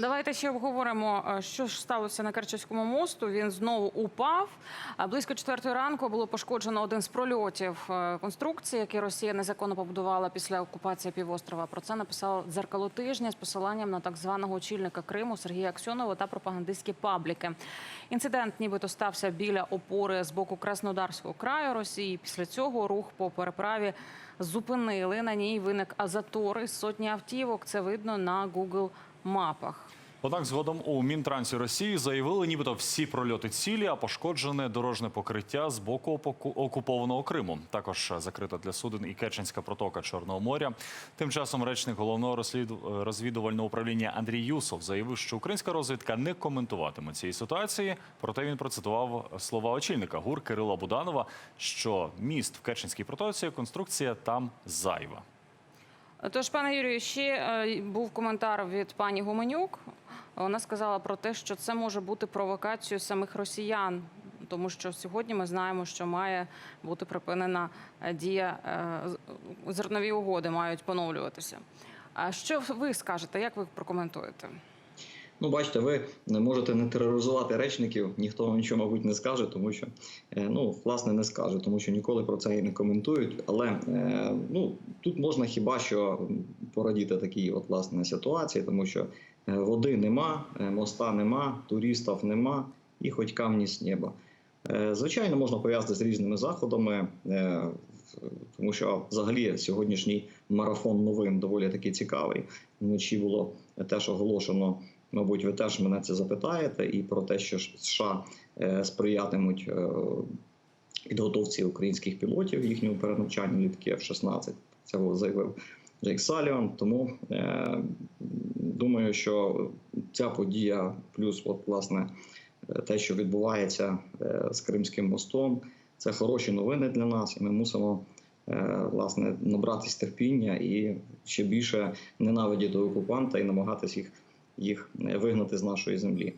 Давайте ще обговоримо, е, що ж сталося на Керченському мосту. Він знову упав. Близько четвертої ранку було пошкоджено один з прольотів е, конструкції, які Росія незаконно побудувала після окупації півострова. Про це написав дзеркало тижня з посиланням на так званого очільника Криму Сергія Аксьонова та пропагандистські пабліки. Інцидент, нібито стався біля опори з боку Краснодарського краю Росії. Після цього рух по переправі зупинили. На ній виник азатор із сотні автівок. Це видно на Google мапах. Однак згодом у Мінтрансі Росії заявили, нібито всі прольоти цілі, а пошкоджене дорожне покриття з боку окупованого Криму. Також закрита для суден і Керченська протока Чорного моря. Тим часом речник головного розвідувального управління Андрій Юсов заявив, що українська розвідка не коментуватиме цієї ситуації. Проте він процитував слова очільника ГУР Кирила Буданова, що міст в Керченській протоці конструкція там зайва. Тож, пане Юрію, ще е, був коментар від пані Гуменюк. Вона сказала про те, що це може бути провокацією самих росіян, тому що сьогодні ми знаємо, що має бути припинена е, дія е, зернові угоди, мають поновлюватися. А що ви скажете? Як ви прокоментуєте? Ну, бачите, ви можете не тероризувати речників, ніхто вам нічого, мабуть, не скаже, тому що е, ну, власне, не скаже, тому що ніколи про це і не коментують. Але е, ну, тут можна хіба що порадіти такій от власне ситуації, тому що е, води нема, моста нема, туристів нема, і хоч камні з неба. Звичайно, можна пов'язати з різними заходами, тому що взагалі сьогоднішній марафон новин доволі таки цікавий. Вночі було теж оголошено. Мабуть, ви теж мене це запитаєте, і про те, що США е, сприятимуть е, підготовці українських пілотів їхньому перенавчанню літки F-16. Це заявив Джейк Саліон. Тому е, думаю, що ця подія, плюс, от, власне, те, що відбувається е, з Кримським мостом, це хороші новини для нас, і ми мусимо. Власне, набратись терпіння і ще більше ненавидіти окупанта і намагатись їх їх е, вигнати з нашої землі.